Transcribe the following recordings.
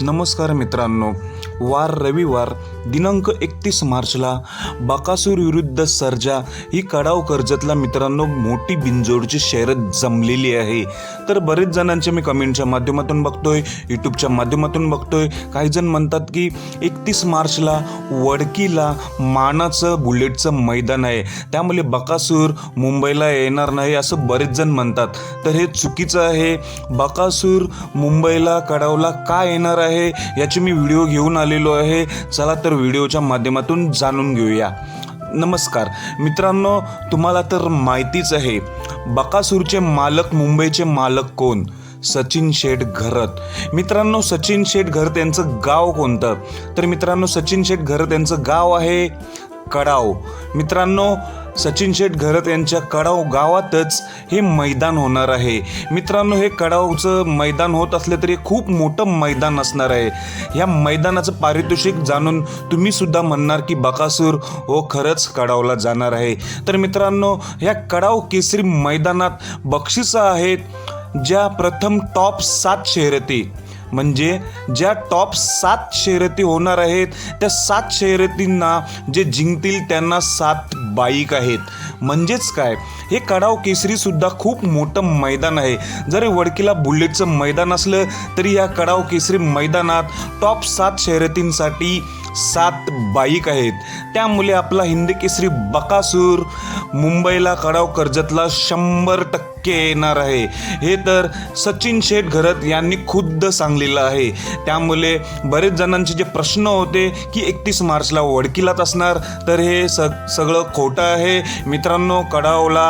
नमस्कार मित्रांनो वार रविवार दिनांक एकतीस मार्चला बकासूर विरुद्ध सर्जा ही कडाव कर्जतला मित्रांनो मोठी बिनजोडची शर्यत जमलेली आहे. तर बरेच जणांच्या मी कमेंटच्या माध्यमातून बघतोय यूट्यूबच्या माध्यमातून बघतोय. काही जण म्हणतात की एकतीस मार्चला वडकीला मानाचं बुलेटचं मैदान आहे. त्यामुळे बकासूर मुंबईला येणार नाही असं बरेच जण म्हणतात. तर हे चुकीचं आहे. बकासूर मुंबईला कडावला का येणार आहे? याची मी व्हिडिओ घेऊन आलेलो आहे. चला तर व्हिडिओच्या माध्यमातून जाणून घेऊया. नमस्कार. मित्रांनो तुम्हाला तर माहितीच आहे बकासूरचे मालक मुंबईचे मालक कोण? सचिन शेठ घरत. मित्रांनो सचिन शेठ घरत यांचं गाव कोणतं? तर मित्रांनो सचिन शेठ घरत यांचं गाव आहे कडाव. मित्रांनो सचिन शेठ घरत यांच्या कडाव गावातच हे मैदान होणार आहे. मित्रांनो हे कडावचं मैदान होत असलं तरी खूप मोठं मैदान असणार आहे. ह्या मैदानाचं पारितोषिक जाणून तुम्ही सुद्धा म्हणणार की बकासूर हो खरंच कडावला जाणार आहे. तर मित्रांनो ह्या कडाव केसरी मैदानात बक्षिसं आहेत ज्या प्रथम टॉप सात शर्यती म्हणजे ज्या टॉप सात शर्यती होणार आहेत त्या सात शर्यतींना जे जिंकतील त्यांना सात बाईक आहेत. म्हणजेच काय? हे कडाव केसरीसुद्धा खूप मोठं मैदान आहे. जरी वडकीला बुलेटचं मैदान असलं तरी या कडाव केसरी मैदानात टॉप सात शर्यतींसाठी सात बाईक आहेत. त्यामुळे आपला हिंद केसरी बकासूर मुंबईला कडाव कर्जतला शंभर टक्के येणार आहे. हे तर सचिन शेठ घरत यांनी खुद्द सांगलेलं आहे. त्यामुळे बरेच जणांचे जे प्रश्न होते की एकतीस मार्चला वडकीलाच असणार तर हे स सगळं खोटं आहे. मित्रांनो कडावला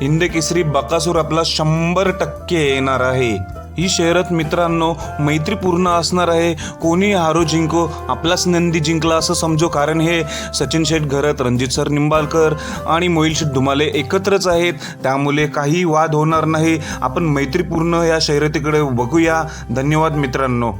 हिंद केसरी बकासूर आपला शंभर टक्के येणार आहे. ही शर्यत मित्रांनो मैत्रीपूर्ण असणार आहे. कोणी हारो जिंको आपलाच नंदी जिंकला असं समजो कारण हे सचिन शेठ घरत रणजित सर निंबाळकर आणि मोहिल शेठ धुमाले एकत्रच आहेत. त्यामुळे काही वाद होणार नाही. आपण मैत्रीपूर्ण या शर्यतीकडे बघूया. धन्यवाद मित्रांनो.